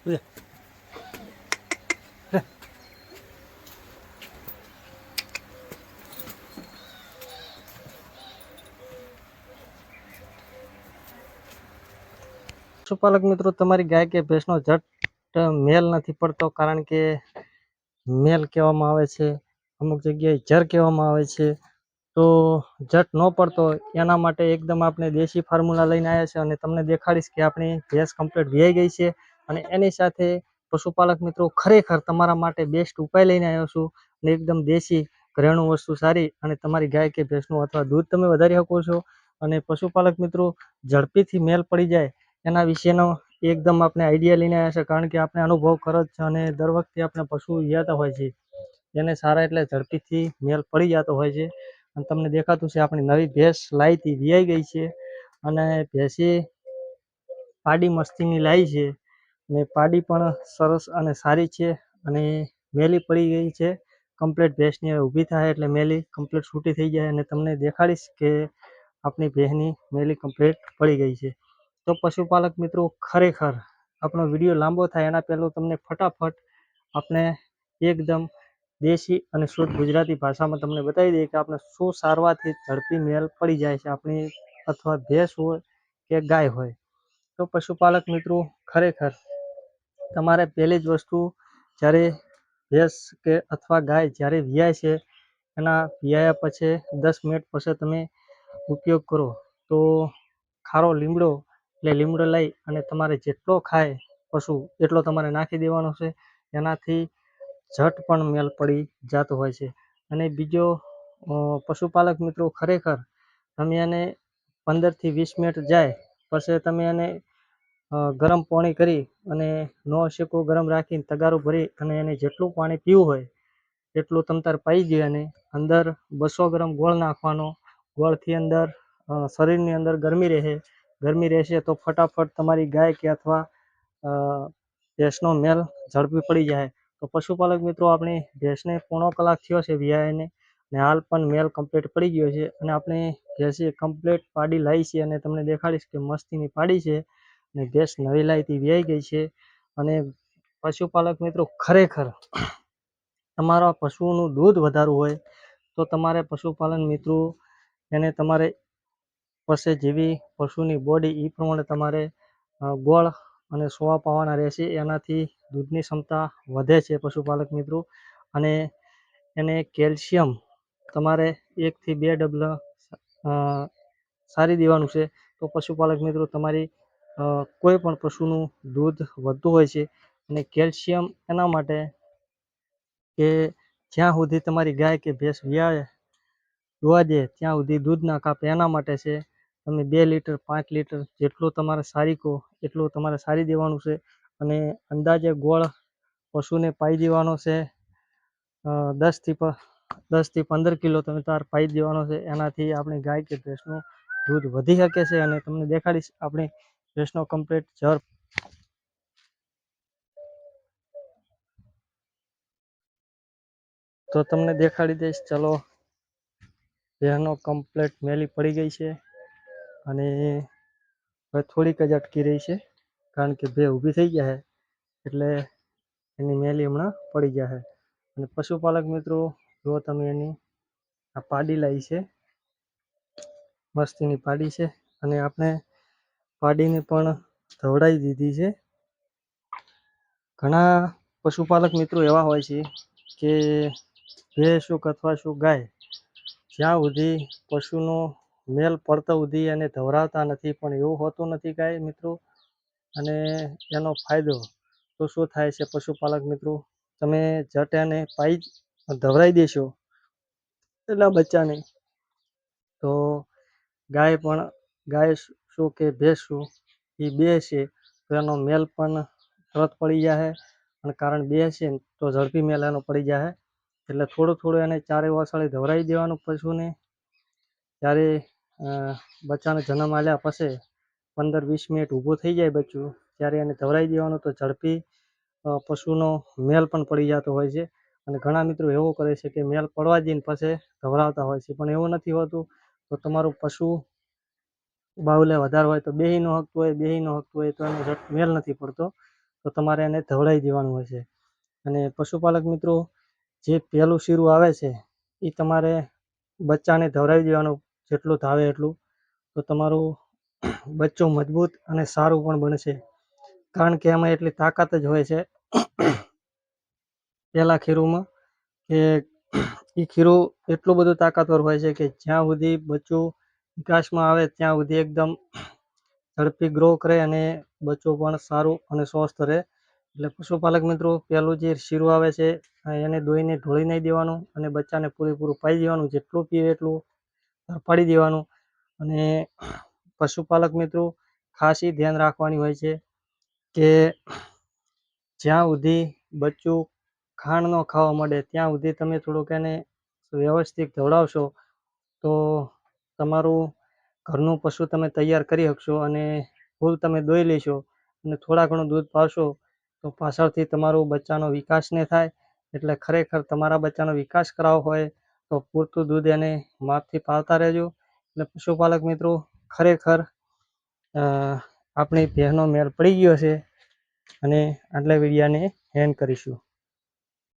પશુપાલક મિત્રો, તમારી ગાય કે ભેંસનો જટ મેલ નથી પડતો કારણ કે મેલ કહેવામાં આવે છે, અમુક જગ્યાએ જર કહેવામાં આવે છે. તો જટ ન પડતો, એના માટે એકદમ આપણે દેશી ફોર્મ્યુલા લઈને આવ્યા છે અને તમને દેખાડીશ કે આપણી ભેંસ કમ્પ્લીટ વ્યાઈ ગઈ છે. અને એની સાથે પશુપાલક મિત્રો ખરેખર તમારા માટે બેસ્ટ ઉપાય લઈને આવ્યો છું અને એકદમ દેશી ઘરેણું વસ્તુ સારી અને તમારી ગાય કે ભેંસનું અથવા દૂધ તમે વધારી શકો છો અને પશુપાલક મિત્રો ઝડપીથી મેલ પડી જાય એના વિશેનો એકદમ આપણે આઈડિયા લઈને આવ્યા છે કારણ કે આપણે અનુભવ કરો જ છે અને દર વખતે આપણે પશુ વિયાતા હોય છે. એને સારા એટલે ઝડપીથી મેલ પડી જતો હોય છે અને તમને દેખાતું છે આપણી નવી ભેંસ લાવી વિયાઈ ગઈ છે અને ભેંસી પાડી મસ્તીની લાવી છે. ને પાડી પણ સરસ અને સારી છે અને મેલી પડી ગઈ છે. કમ્પ્લેટ ભેંસની હવે ઊભી થાય એટલે મેલી કમ્પ્લીટ છૂટી થઈ જાય અને તમને દેખાડીશ કે આપણી ભેંસની મેલી કમ્પ્લીટ પડી ગઈ છે. તો પશુપાલક મિત્રો, ખરેખર આપણો વીડિયો લાંબો થાય એના પહેલું તમને ફટાફટ આપણે એકદમ દેશી અને શુદ્ધ ગુજરાતી ભાષામાં તમને બતાવી દઈએ કે આપણે શું સારવારથી ઝડપી મેલ પડી જાય છે આપણી અથવા ભેંસ હોય કે ગાય હોય. તો પશુપાલક મિત્રો, ખરેખર તમારે પહેલી જ વસ્તુ જ્યારે ભેંસ કે અથવા ગાય જ્યારે વિયાય છે, એના વિયાયા પછી દસ મિનિટ પછી તમે ઉપયોગ કરો, તો ખારો લીમડો એટલે લીમડો લઈ અને તમારે જેટલો ખાય પશુ એટલો તમારે નાખી દેવાનો છે. એનાથી ઝટ પણ મેલ પડી જતો હોય છે. અને બીજો પશુપાલક મિત્રો ખરેખર તમે એને પંદરથી વીસ મિનિટ જાય, પછી તમે એને ગરમ પાણી કરી અને નો શેકો ગરમ રાખીને તગારું ભરી અને એને જેટલું પાણી પીવું હોય એટલું તમતાર પાઈ દે અને અંદર બસો ગ્રામ ગોળ નાખવાનો. ગોળથી અંદર શરીરની અંદર ગરમી રહે. ગરમી રહેશે તો ફટાફટ તમારી ગાય કે અથવા ભેંસનો મેલ ઝડપી પડી જાય. તો પશુપાલક મિત્રો, આપણે ભેંસને પોણો કલાક થયો છે વિયાઈને ને હાલ પણ મેલ કમ્પ્લીટ પડી ગયો છે અને આપણે ભેંસે કમ્પ્લીટ પાડી લાવી છે અને તમને દેખાડીશ કે મસ્તીની પાડી છે. અને ભેંસ નવી લાવીથી વ્યાઈ ગઈ છે. અને પશુપાલક મિત્રો, ખરેખર તમારા પશુઓનું દૂધ વધારવું હોય, તો તમારે પશુપાલન મિત્રો એને તમારે પાસે જેવી પશુની બોડી એ પ્રમાણે તમારે ગોળ અને સોવા પાવાના રહેશે. એનાથી દૂધની ક્ષમતા વધે છે પશુપાલક મિત્રો. અને એને કેલ્શિયમ તમારે એકથી બે ડબલા સારી દેવાનું છે. તો પશુપાલક મિત્રો, તમારી કોઈ પણ પશુનું દૂધ વધતું હોય છે અને કેલ્શિયમ એના માટે કે જ્યાં સુધી તમારી ગાય કે ભેંસ વ્યાય જોવા દે, ત્યાં સુધી દૂધ ના કાપે એના માટે છે. તમે બે લીટર, પાંચ લીટર જેટલું તમારે સારી કહો એટલું તમારે સારી દેવાનું છે. અને અંદાજે ગોળ પશુને પાઈ દેવાનો છે દસથી પ દસથી પંદર કિલો તમે તાર પાઈ દેવાનો છે. એનાથી આપણી ગાય કે ભેંસનું દૂધ વધી શકે છે અને તમને દેખાડીશ આપણી ભેંસનો કમ્પ્લીટ જર તો તમને દેખાડી દઈશ, ચલો. રેહનો કમ્પ્લીટ મેલી પડી ગઈ છે અને હવે થોડીક જ અટકી રહી છે કારણ કે બે ઊભી થઈ ગયા છે એટલે એની મેલી હમણાં પડી ગયા છે. અને પશુપાલક મિત્રો, જો તમે એની આ પાડી લાવી છે, મસ્તીની પાડી છે અને આપણે પાડીને પણ ધવડાવી દીધી છે. ઘણા પશુપાલક મિત્રો એવા હોય છે કે ભેંસુક અથવા શું ગાય જ્યાં સુધી પશુનો મેલ પડતો સુધી એને ધવરાવતા નથી, પણ એવું હોતું નથી ગાય મિત્રો. અને એનો ફાયદો તો શું થાય છે પશુપાલક મિત્રો? તમે જટ એને પાઈ ધવરાઈ દેશો એટલા બચ્ચાને. તો ગાય પણ ગાય શું કે ભેંસું એ બે છે. તો એનો મેલ પણ તરત પડી જાય અને કારણ બે છે ને, તો ઝડપી મેલ એનો પડી જાય એટલે થોડું થોડું એને ચારે વાસળે ધવરાવી દેવાનું પશુને ત્યારે બચ્ચાને જન્મ આલ્યા પછી પંદર વીસ મિનિટ ઊભું થઈ જાય બચ્ચું, ત્યારે એને ધવરાવી દેવાનું તો ઝડપી પશુનો મેલ પણ પડી જતો હોય છે. અને ઘણા મિત્રો એવું કરે છે કે મેલ પડવા દઈને પછી ધવરાવતા હોય છે. પણ એવું નથી હોતું. તો તમારું પશુ બાવલે વધારે હોય તો બેહી ન હકતું હોય, બેહી ન હકતું હોય તો એનો ઝટ મેલ નથી પડતો. તો તમારે એને ધવડાવી દેવાનું હોય છે અને પશુપાલક મિત્રો, જે પહેલું શીરું આવે છે, એ તમારે બચ્ચાને ધવડાવી દેવાનું જેટલું ધાવે એટલું. તો તમારું બચ્ચું મજબૂત અને સારું પણ બનશે. કારણ કે એમાં એટલી તાકાત જ હોય છે. પહેલાં ખીરુંમાં કે એ ખીરું એટલું બધું તાકાતવર હોય છે કે જ્યાં સુધી બચ્ચું વિકાસમાં આવે ત્યાં સુધી એકદમ ઝડપી ગ્રો કરે અને બચ્ચું પણ સારું અને સ્વસ્થ રહે. એટલે પશુપાલક મિત્રો, પહેલું જે શીરું આવે છે એને દોઈને ઢોળી નહીં દેવાનું અને બચ્ચાને પૂરેપૂરું પાઈ દેવાનું, જેટલું પીવે એટલું પાડી દેવાનું. અને પશુપાલક મિત્રો, ખાસ ધ્યાન રાખવાની હોય છે કે જ્યાં સુધી બચ્ચું ખાણ ન ખાવા માંડે, ત્યાં સુધી તમે થોડુંક એને વ્યવસ્થિત ધવડાવશો, તો તમારું ઘરનું પશુ તમે તૈયાર કરી શકશો અને ફૂલ તમે દોઈ લેશો અને થોડા ઘણું દૂધ પાશો તો પાછળથી તમારું બચ્ચાનો વિકાસ ને થાય. એટલે ખરેખર તમારા બચ્ચાનો વિકાસ કરાવવો હોય તો પૂરતું દૂધ એને માપથી પાવતા રહેજો. એટલે પશુપાલક મિત્રો, ખરેખર આપણી ભેંસનો મેળ પડી ગયો છે અને આટલા વિડીયાને હેન્ડ કરીશું.